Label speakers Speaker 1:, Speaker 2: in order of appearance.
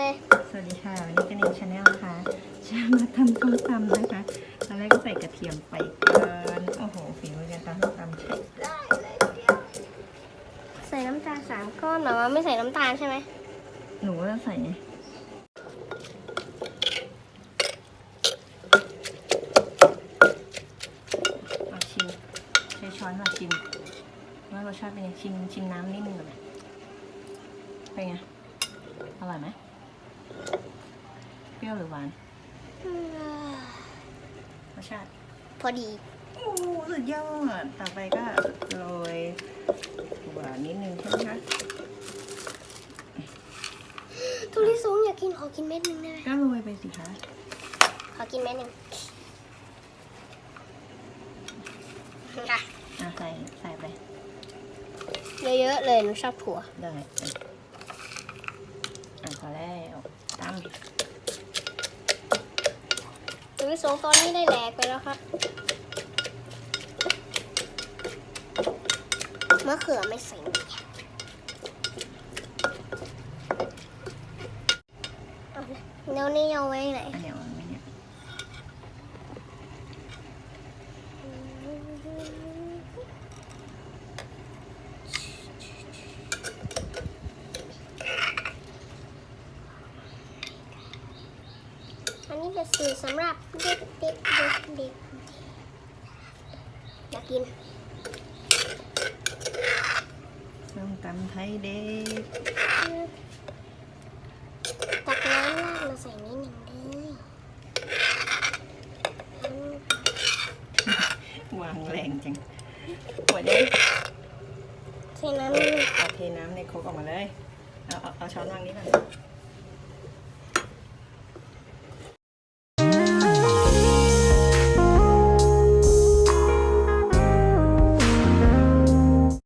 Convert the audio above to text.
Speaker 1: เลย
Speaker 2: สวัสดีค่ะ วันนี้กันเองชาแนลนะคะ จะมาทำส้มตำนะคะ ตอนแรกก็ใส่กระเทียมไปก่อนโอ้โหฝีมือการตำส้มตำใช้ได้เลยทีเดียว
Speaker 1: ใส่น้ำตาลสามก้อนหมายว่าไม่ใส่น้ำตาลใช่ไหม
Speaker 2: หนูก็ใส่ไงเอาชิมใช้ช้อนมาชิมว่ารสชาติเป็นไงชิมชิมน้ำนิดนึงก่อนไหมเป็นไงอร่อยไหม เปรี้ยวหรือหวานรสชาติ
Speaker 1: พอดี
Speaker 2: โอ้สุดยอด ต่อไปก็โรยถั่วนิดนึงใช่ไหมคะ
Speaker 1: ทุเรียนสูงอยากกินขอกินเม็ดหนึงได้ไหม
Speaker 2: ก็โรยไปสิคะ
Speaker 1: ขอกินเม็ดหนึ่งอะ
Speaker 2: อะใส่ใส่ไป
Speaker 1: เยอะๆเลยหนูชอบถั่ว
Speaker 2: ได้อะอะพอแล้ว ตาม
Speaker 1: ทุเรียนสูงตอนนี้ได้แหลกไปแล้วครับมะเขือไม่ใส่เอาละแล้วนี่เอาไว้ไหน
Speaker 2: อันเนี้ยวอันเนี้ย
Speaker 1: อันนี้เป็นสื่อสำหรับเด็กเด็กเด็กเด็กอยากกิน
Speaker 2: ส้มตำไทยเด็ก
Speaker 1: ตักน้ำราดมาใส่นิดหนึ่งเลย
Speaker 2: วางแรงจังหัวเด็ก
Speaker 1: เทน้ำนิดหนึ่ง
Speaker 2: เอาเทน้ำในโครกออกมาเลย เอาเอาเอาช้อนวางนี้ก่อน